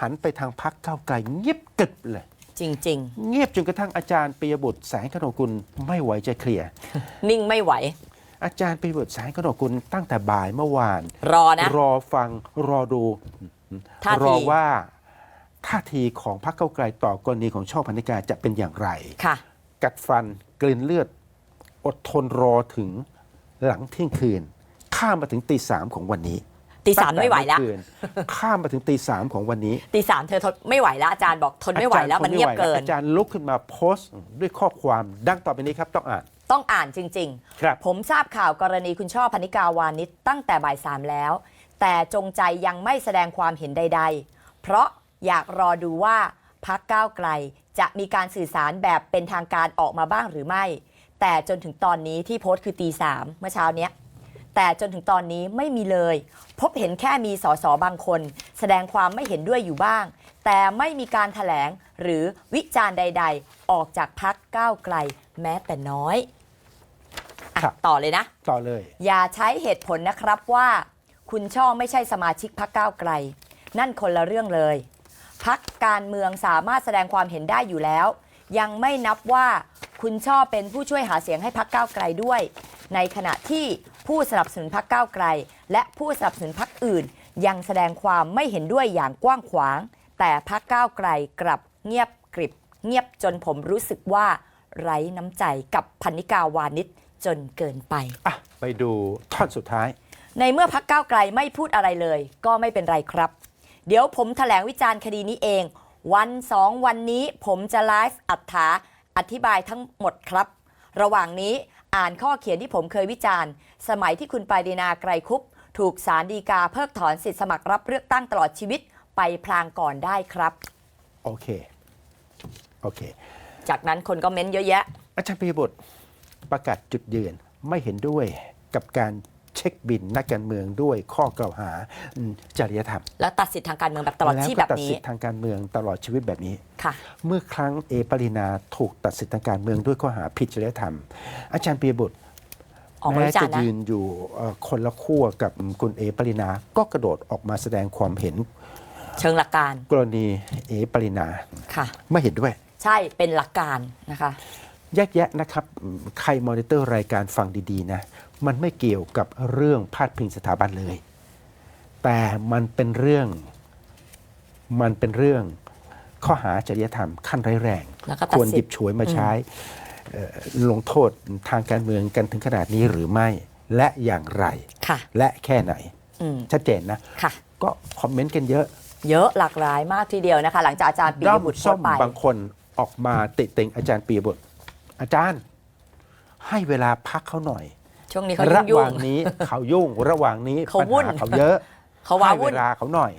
หันไปทางพักก้าวไกลเงียบกึบเลย จริง เงียบจนกระทั่งอาจารย์ปิยบุตรแสงกนกุลไม่ไหวจะเคลียร์ๆ นิ่งไม่ไหว อาจารย์ปิยบุตรแสงกนกุลตั้งแต่บ่ายเมื่อวาน รอนะ รอฟังรอดู ท่าที รอว่าท่าทีของพรรคเก้าวไกลต่อกรณีของช่อพันธิกาจะเป็นอย่างไร ค่ะ กัดฟันกลืนเลือด อดทนรอถึงหลังเที่ยงคืน ข้ามมาถึงตีสามของวันนี้ ตีสามไม่ไหวแล้ว ตั้งต่เมื่อคืนข้ามมาถึงตีสามของวันนี้ตีสามเธอทนไม่ไหวแล้วอาจารย์บอกทนไม่ไหวแล้วอาจารมันเงียบทเกิน อาจารย์ลุกขึ้นมาโพสต์ด้วยข้อความดังต่อไปนี้ครับต้องอ่าน ต้องอ่านจริง ครับ ๆ ผมทราบข่าวกรณีคุณช่อพนิกาวานิชตั้งแต่บ่ายสามแล้ว แต่จงใจยังไม่แสดงความเห็นใด ๆ เพราะอยากรอดูว่าพักก้าวไกล จะมีการสื่อสารแบบเป็นทางการออกมาบ้างหรือไม่ แต่จนถึงตอนนี้ที่โพสต์คือตีสามเมื่อเช้าเนี้ย แต่จนถึงตอนนี้ไม่มีเลย พบเห็นแค่มีสสบางคน แสดงความไม่เห็นด้วยอยู่บ้าง แต่ไม่มีการถแถลงหรือวิจารณ์ใด ๆ ออกจากพักก้าวไกลแม้แต่น้อยอะครับ ต่อเลยนะ ต่อเลย อย่าใช้เหตุผลนะครับว่าคุณช่อไม่ใช่สมาชิกพักก้าวไกล นั่นคนละเรื่องเลย พักการเมืองสามารถแสดงความเห็นได้อยู่แล้ว ยังไม่นับว่า คุณช่อเป็นผู้ช่วยหาเสียงให้พักก้าวไกลด้วย ในขณะที่ผู้สนับสนุนพักก้าวไกล และผู้สนับสนุนพักอื่น ยังแสดงความไม่เห็นด้วยอย่างกว้างขวาง แต่พักก้าวไกลกลับเงียบกริบ เงียบจนผมรู้สึกว่าไร้น้ำใจกับพันนิกาวานิชจนเกินไป อะ ไปดูท่อนสุดท้าย ในเมื่อพักก้าวไกลไม่พูดอะไรเลย ก็ไม่เป็นไรครับ เดี๋ยวผมแถลงวิจารณ์คดีนี้เอง วันสองวันนี้ผมจะไลฟ์อัดถา อธิบายทั้งหมดครับ ระหว่างนี้อ่านข้อเขียนที่ผมเคยวิจารณ์ สมัยที่คุณปารีนาไกรคุปถูกสารดีกาเพิกถอนสิทธิสมัครรับเลือกตั้งตลอดชีวิตไปพลางก่อนได้ครับ โอเค โอเค จากนั้นคนก็เม้นเยอะแยะ อาจารย์ปิยบุตรประกาศจุดยืนไม่เห็นด้วยกับการ เช็คบินนักการเมืองด้วยข้อกล่าวหาอืมจริยธรรม แล้วตัดสิทธิทางการเมืองแบบตลอดชีพแล้วแบก็บตัดนี้สิทธิทางการเมืองตลอดชีวิตแบบนี้ค่ะเมื่อครั้งเอปรินาถูกตัดสิทธิทางการเมืองด้วยข้อหาผิดจริยธรรม อาจารย์ปียบุตรออกมาแม้วิจารจะณ์นะยืนอยู่เอ่อคนละขั้วกับคุณเอปรินา ก็กระโดดออกมาแสดงความเห็น เชิงหลักการ กรณีเอปรินาค่ะไม่เห็นด้วย ใช่เป็นหลักการนะคะ แยกแยะนะครับอืมใครมอนิเตอร์รายการฟังดีๆนะ มันไม่เกี่ยวกับเรื่องพาดพิงสถาบันเลย แต่มันเป็นเรื่อง มันเป็นเรื่องข้อหาจริยธรรมขั้นร้ายแรงแล้วก็ตัดควรหสิยิทบธิ์ฉวยมาใช้เอ่อลงโทษทางการเมืองกันถึงขนาดนี้หรือไม่ และอย่างไรค่ะและแค่ไหนอืมชัดเจนนะค่ะก็คอมเมนต์กันเยอะ เยอะหลากหลายมากทีเดียวนะคะ หลังจากอาจารย์ปีด้ยอมบุตรโพส้สมต์ไปบางคนออกมาติติงอาจารย์ปียบุตร อาจารย์ ให้เวลาพักเขาหน่อย ช่วงนี้เขาระหยุ่ว่างงนี้ เขายุ่งระหว่างนี้เขาปัญวุ่น หาเขาเยอะๆเขาว้าให้วุ่เวนลาเขาหน่อย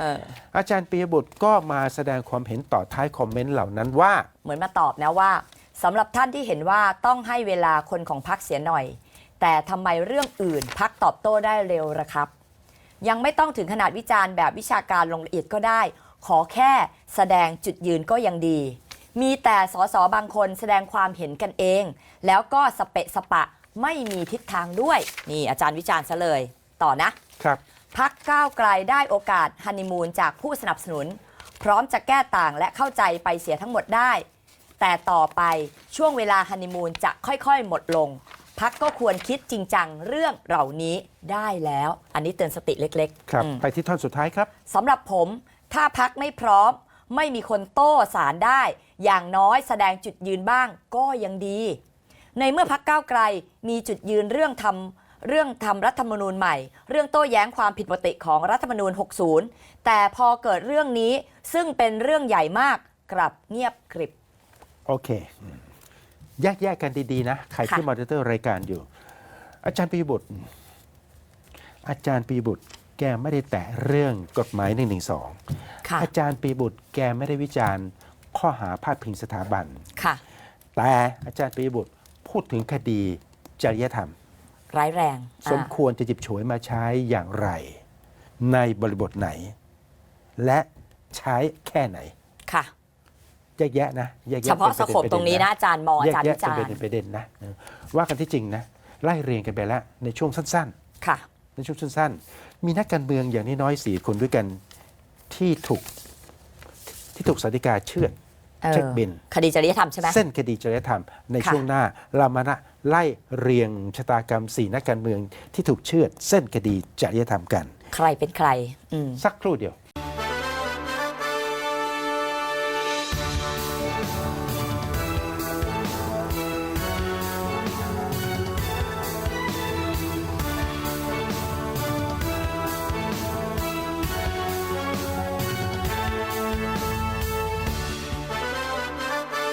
เอออาจารย์ปียบุตรก็มาแสดงความเห็นต่อท้ายคอมเมนต์เหล่านั้นว่า เหมือนมาตอบนะว่าสำหรับท่านที่เห็นว่าต้องให้เวลาคนของพักเสียหน่อย แต่ทำไมเรื่องอื่นพักตอบโต้ได้เร็วละครับ ยังไม่ต้องถึงขนาดวิจารณ์แบบวิชาการลงละเอียดก็ได้ ขอแค่แสดงจุดยืนก็ยังดี มีแต่สสบางคนแสดงความเห็นกันเอง แล้วก็สเปะสปะไม่มีทิศทางด้วย นี่อาจารย์วิจารณ์ซะเลย ต่อนะครับ พักก้าวไกลได้โอกาสฮันนีมูนจากผู้สนับสนุน พร้อมจะแก้ต่างและเข้าใจไปเสียทั้งหมดได้ แต่ต่อไปช่วงเวลาฮันนีมูนจะค่อยๆ หมดลง พักก็ควรคิดจริงจังเรื่องเหล่านี้ได้แล้ว อันนี้เตือนสติเล็กๆครับ อืม ไปที่ท่อนสุดท้ายครับ สำหรับผมถ้าพักไม่พร้อม ไม่มีคนโต้สารได้ อย่างน้อยแสดงจุดยืนบ้างก็ยังดี ในเมื่อพักก้าวไกลมีจุดยืนเรื่องทำเรื่องทำรัฐธรรมนูญใหม่ เรื่องโต้แย้งความผิดปกติของรัฐธรรมนูญ 60 แต่พอเกิดเรื่องนี้ซึ่งเป็นเรื่องใหญ่มากกลับเงียบกริบ โอเคอืมแยกแยกกันดี ๆ นะ ใครค่ะที่มอนิเตอร์รายการอยู่ อาจารย์ปียบุตร อาจารย์ปียบุตร แกไม่ได้แตะเรื่องกฎหมาย1นึค่ะอาจารย์ปียบุตรแกไม่ได้วิจารณ์ ข้อหาพาดพิงสถาบัน ค่ะ แต่อาจารย์ปียบุตรพูดถึงคดีจริยธรรม ร้ายแรงสมอ่าควรจะหยิบฉวยมาใช้อย่างไร ในบริบทไหน และใช้แค่ไหนค่ะ แยกแยะนะแยกแยะเฉพาะป็สนโคปปะตเด็รงนี้นะอาจารย์มองอาแยกจารย์แยะวิจารเป็นณ์ประเด็นนะเออว่ากันที่จริงนะไล่เรียงกันไปแล้วในช่วงสั้นค่ะๆในช่วงสั้นๆ มีนักการเมืองอย่างน้อยๆสี่คนด้วยกันที่ถูกที่ถูกสาธิกาเชื่อดเออเช็คบิน คดีจริยธรรมใช่ไหมเส้นคดีจริยธรรมในค่ะช่วงหน้าเรามานะไล่เรียงชะตากรรมสี่นักการเมืองที่ถูกเชื่อดเส้นคดีจริยธรรมกัน ใครเป็นใครอืมสักครู่เดียว